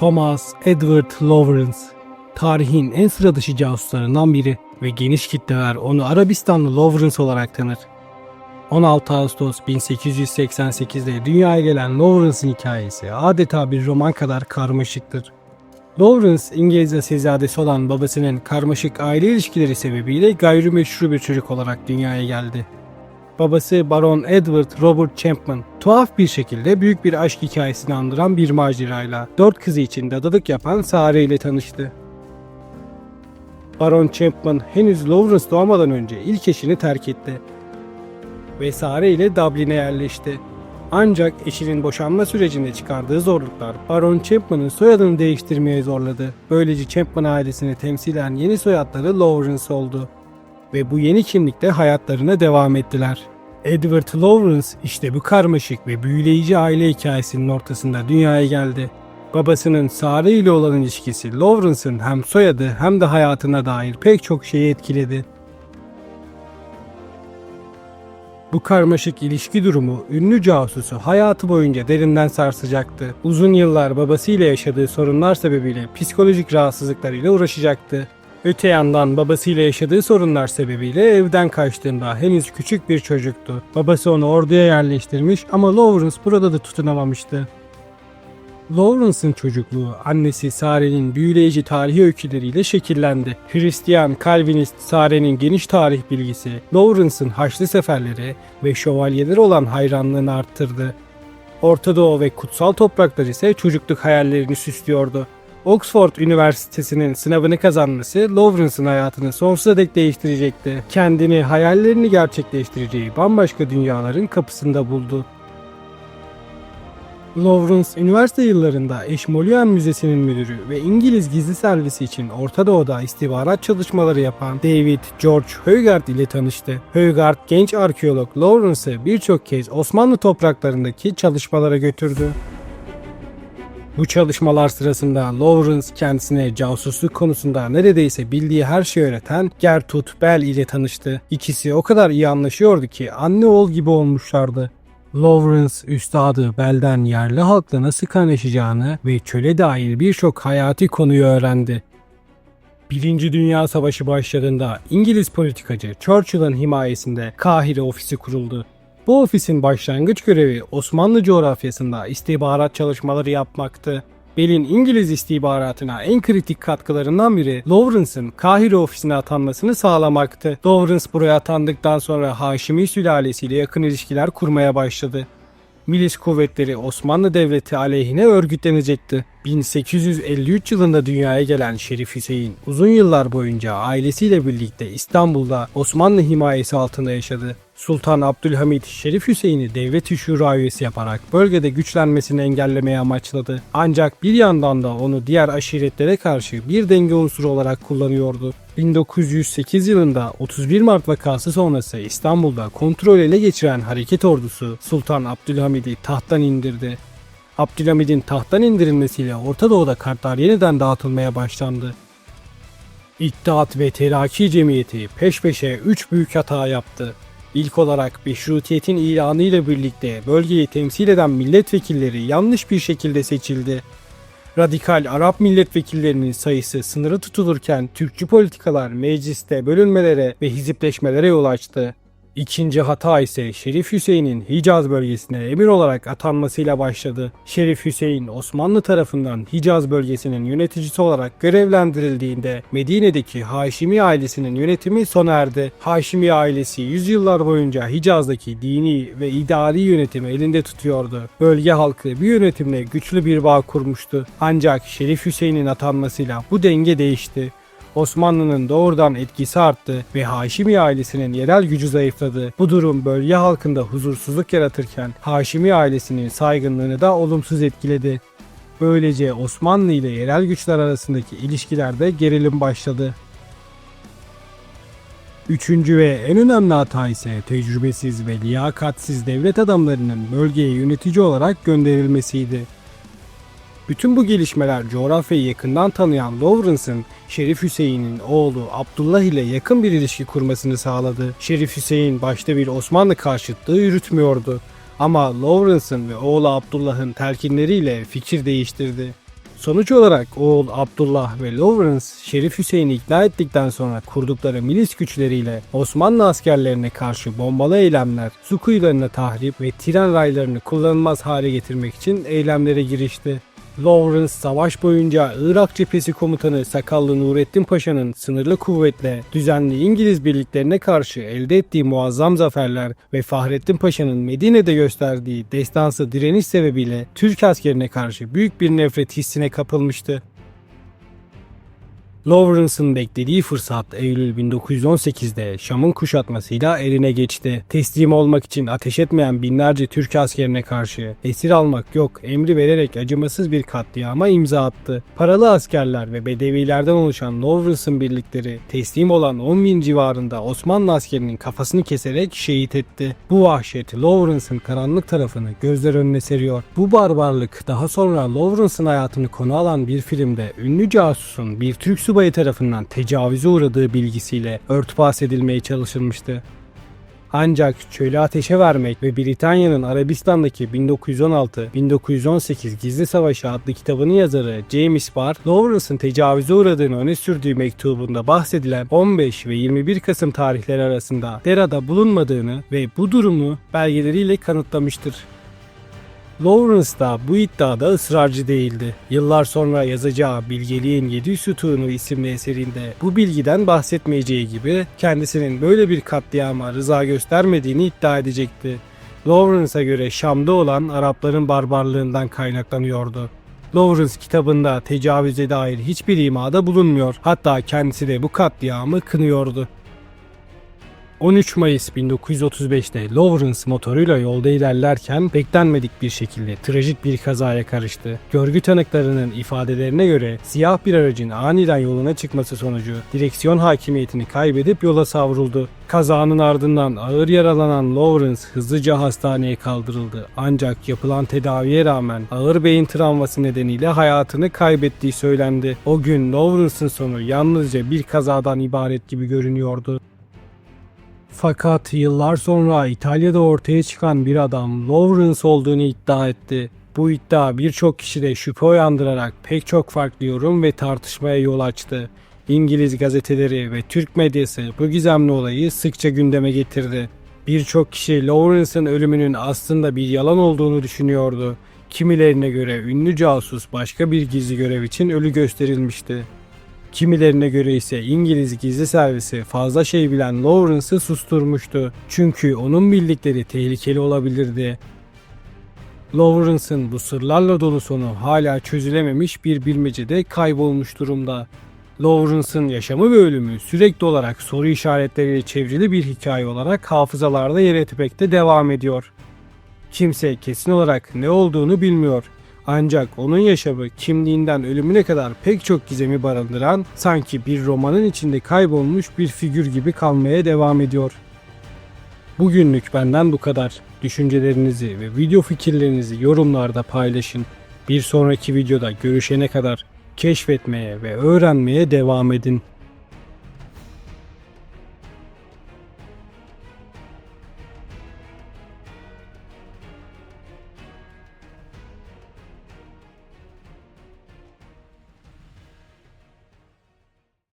Thomas Edward Lawrence, tarihin en sıra dışı casuslarından biri ve geniş kitleler onu Arabistanlı Lawrence olarak tanır. 16 Ağustos 1888'de dünyaya gelen Lawrence'ın hikayesi adeta bir roman kadar karmaşıktır. Lawrence, İngiliz asilzadesi olan babasının karmaşık aile ilişkileri sebebiyle gayrimeşru bir çocuk olarak dünyaya geldi. Babası Baron Edward Robert Champman, tuhaf bir şekilde büyük bir aşk hikayesini andıran bir macerayla dört kızı için dadalık yapan Sare ile tanıştı. Baron Champman henüz Lawrence doğmadan önce ilk eşini terk etti ve Sare ile Dublin'e yerleşti. Ancak eşinin boşanma sürecinde çıkardığı zorluklar Baron Champman'ın soyadını değiştirmeye zorladı. Böylece Champman ailesini temsilen yeni soyadları Lawrence oldu ve bu yeni kimlikte hayatlarına devam ettiler. Edward Lawrence işte bu karmaşık ve büyüleyici aile hikayesinin ortasında dünyaya geldi. Babasının Sare ile olan ilişkisi Lawrence'ın hem soyadı hem de hayatına dair pek çok şeyi etkiledi. Bu karmaşık ilişki durumu ünlü casusu hayatı boyunca derinden sarsacaktı. Uzun yıllar babasıyla yaşadığı sorunlar sebebiyle psikolojik rahatsızlıklarıyla uğraşacaktı. Öte yandan babasıyla yaşadığı sorunlar sebebiyle evden kaçtığında henüz küçük bir çocuktu. Babası onu orduya yerleştirmiş ama Lawrence burada da tutunamamıştı. Lawrence'ın çocukluğu annesi Sare'nin büyüleyici tarihi öyküleriyle şekillendi. Hristiyan, Calvinist Sare'nin geniş tarih bilgisi, Lawrence'ın Haçlı seferleri ve şövalyeleri olan hayranlığını arttırdı. Orta Doğu ve kutsal topraklar ise çocukluk hayallerini süslüyordu. Oxford Üniversitesi'nin sınavını kazanması Lawrence'ın hayatını sonsuza dek değiştirecekti. Kendini hayallerini gerçekleştireceği bambaşka dünyaların kapısında buldu. Lawrence, üniversite yıllarında Eşmolyen Müzesi'nin müdürü ve İngiliz gizli servisi için Orta Doğu'da istihbarat çalışmaları yapan David George Hogarth ile tanıştı. Hogarth, genç arkeolog Lawrence'ı birçok kez Osmanlı topraklarındaki çalışmalara götürdü. Bu çalışmalar sırasında Lawrence kendisine casusluk konusunda neredeyse bildiği her şeyi öğreten Gertrude Bell ile tanıştı. İkisi o kadar iyi anlaşıyordu ki anne oğul gibi olmuşlardı. Lawrence üstadı Bell'den yerli halkla nasıl kaynaşacağını ve çöle dair birçok hayati konuyu öğrendi. Birinci Dünya Savaşı başladığında İngiliz politikacı Churchill'ın himayesinde Kahire ofisi kuruldu. Bu ofisin başlangıç görevi Osmanlı coğrafyasında istihbarat çalışmaları yapmaktı. Bell'in İngiliz istihbaratına en kritik katkılarından biri Lawrence'ın Kahire ofisine atanmasını sağlamaktı. Lawrence buraya atandıktan sonra Haşimi sülalesiyle yakın ilişkiler kurmaya başladı. Milis kuvvetleri Osmanlı Devleti aleyhine örgütlenecekti. 1853 yılında dünyaya gelen Şerif Hüseyin uzun yıllar boyunca ailesiyle birlikte İstanbul'da Osmanlı himayesi altında yaşadı. Sultan Abdülhamit Şerif Hüseyin'i devlet şura üyesi yaparak bölgede güçlenmesini engellemeye amaçladı. Ancak bir yandan da onu diğer aşiretlere karşı bir denge unsuru olarak kullanıyordu. 1908 yılında 31 Mart vakası sonrası İstanbul'da kontrol ele geçiren hareket ordusu Sultan Abdülhamid'i tahttan indirdi. Abdülhamid'in tahttan indirilmesiyle Orta Doğu'da kartlar yeniden dağıtılmaya başlandı. İttihat ve Teraki Cemiyeti peş peşe 3 büyük hata yaptı. İlk olarak meşrutiyetin ilanı ile birlikte bölgeyi temsil eden milletvekilleri yanlış bir şekilde seçildi. Radikal Arap milletvekillerinin sayısı sınırı tutulurken Türkçü politikalar mecliste bölünmelere ve hizipleşmelere yol açtı. İkinci hata ise Şerif Hüseyin'in Hicaz bölgesine emir olarak atanmasıyla başladı. Şerif Hüseyin Osmanlı tarafından Hicaz bölgesinin yöneticisi olarak görevlendirildiğinde Medine'deki Haşimi ailesinin yönetimi sona erdi. Haşimi ailesi yüzyıllar boyunca Hicaz'daki dini ve idari yönetimi elinde tutuyordu. Bölge halkı bir yönetimle güçlü bir bağ kurmuştu. Ancak Şerif Hüseyin'in atanmasıyla bu denge değişti. Osmanlı'nın doğrudan etkisi arttı ve Haşimi ailesinin yerel gücü zayıfladı. Bu durum bölge halkında huzursuzluk yaratırken Haşimi ailesinin saygınlığını da olumsuz etkiledi. Böylece Osmanlı ile yerel güçler arasındaki ilişkilerde gerilim başladı. Üçüncü ve en önemli hata ise tecrübesiz ve liyakatsiz devlet adamlarının bölgeye yönetici olarak gönderilmesiydi. Bütün bu gelişmeler coğrafyayı yakından tanıyan Lawrence'ın Şerif Hüseyin'in oğlu Abdullah ile yakın bir ilişki kurmasını sağladı. Şerif Hüseyin başta bir Osmanlı karşıtlığı yürütmüyordu. Ama Lawrence'ın ve oğlu Abdullah'ın telkinleriyle fikir değiştirdi. Sonuç olarak oğul Abdullah ve Lawrence Şerif Hüseyin'i ikna ettikten sonra kurdukları milis güçleriyle Osmanlı askerlerine karşı bombalı eylemler, su kuyularına tahrip ve tren raylarını kullanılmaz hale getirmek için eylemlere girişti. Lawrence savaş boyunca Irak cephesi komutanı Sakallı Nurettin Paşa'nın sınırlı kuvvetle düzenli İngiliz birliklerine karşı elde ettiği muazzam zaferler ve Fahrettin Paşa'nın Medine'de gösterdiği destansı direniş sebebiyle Türk askerine karşı büyük bir nefret hissine kapılmıştı. Lawrence'ın beklediği fırsat Eylül 1918'de Şam'ın kuşatmasıyla eline geçti. Teslim olmak için ateş etmeyen binlerce Türk askerine karşı esir almak yok emri vererek acımasız bir katliama imza attı. Paralı askerler ve bedevilerden oluşan Lawrence'ın birlikleri teslim olan 10 bin civarında Osmanlı askerinin kafasını keserek şehit etti. Bu vahşet Lawrence'ın karanlık tarafını gözler önüne seriyor. Bu barbarlık daha sonra Lawrence'ın hayatını konu alan bir filmde ünlü casusun bir Türk subayı tarafından tecavüze uğradığı bilgisiyle örtbas edilmeye çalışılmıştı. Ancak çölü ateşe vermek ve Britanya'nın Arabistan'daki 1916-1918 Gizli Savaşı adlı kitabının yazarı James Barr, Lawrence'ın tecavüze uğradığını öne sürdüğü mektubunda bahsedilen 15 ve 21 Kasım tarihleri arasında Dera'da bulunmadığını ve bu durumu belgeleriyle kanıtlamıştır. Lawrence da bu iddiada ısrarcı değildi. Yıllar sonra yazacağı Bilgeliğin Yedi Sütunu isimli eserinde bu bilgiden bahsetmeyeceği gibi kendisinin böyle bir katliama rıza göstermediğini iddia edecekti. Lawrence'a göre Şam'da olan Arapların barbarlığından kaynaklanıyordu. Lawrence kitabında tecavüze dair hiçbir imada bulunmuyor. Hatta kendisi de bu katliamı kınıyordu. 13 Mayıs 1935'te Lawrence motoruyla yolda ilerlerken beklenmedik bir şekilde trajik bir kazaya karıştı. Görgü tanıklarının ifadelerine göre siyah bir aracın aniden yoluna çıkması sonucu direksiyon hakimiyetini kaybedip yola savruldu. Kazanın ardından ağır yaralanan Lawrence hızlıca hastaneye kaldırıldı. Ancak yapılan tedaviye rağmen ağır beyin travması nedeniyle hayatını kaybettiği söylendi. O gün Lawrence'ın sonu yalnızca bir kazadan ibaret gibi görünüyordu. Fakat yıllar sonra İtalya'da ortaya çıkan bir adam Lawrence olduğunu iddia etti. Bu iddia birçok kişide şüphe uyandırarak pek çok farklı yorum ve tartışmaya yol açtı. İngiliz gazeteleri ve Türk medyası bu gizemli olayı sıkça gündeme getirdi. Birçok kişi Lawrence'ın ölümünün aslında bir yalan olduğunu düşünüyordu. Kimilerine göre ünlü casus başka bir gizli görev için ölü gösterilmişti. Kimilerine göre ise İngiliz gizli servisi fazla şey bilen Lawrence'ı susturmuştu. Çünkü onun bildikleri tehlikeli olabilirdi. Lawrence'ın bu sırlarla dolu sonu hala çözülememiş bir bilmecede kaybolmuş durumda. Lawrence'ın yaşamı ve ölümü sürekli olarak soru işaretleriyle çevrili bir hikaye olarak hafızalarda yer etmekte devam ediyor. Kimse kesin olarak ne olduğunu bilmiyor. Ancak onun yaşamı kimliğinden ölümüne kadar pek çok gizemi barındıran sanki bir romanın içinde kaybolmuş bir figür gibi kalmaya devam ediyor. Bugünlük benden bu kadar. Düşüncelerinizi ve video fikirlerinizi yorumlarda paylaşın. Bir sonraki videoda görüşene kadar keşfetmeye ve öğrenmeye devam edin.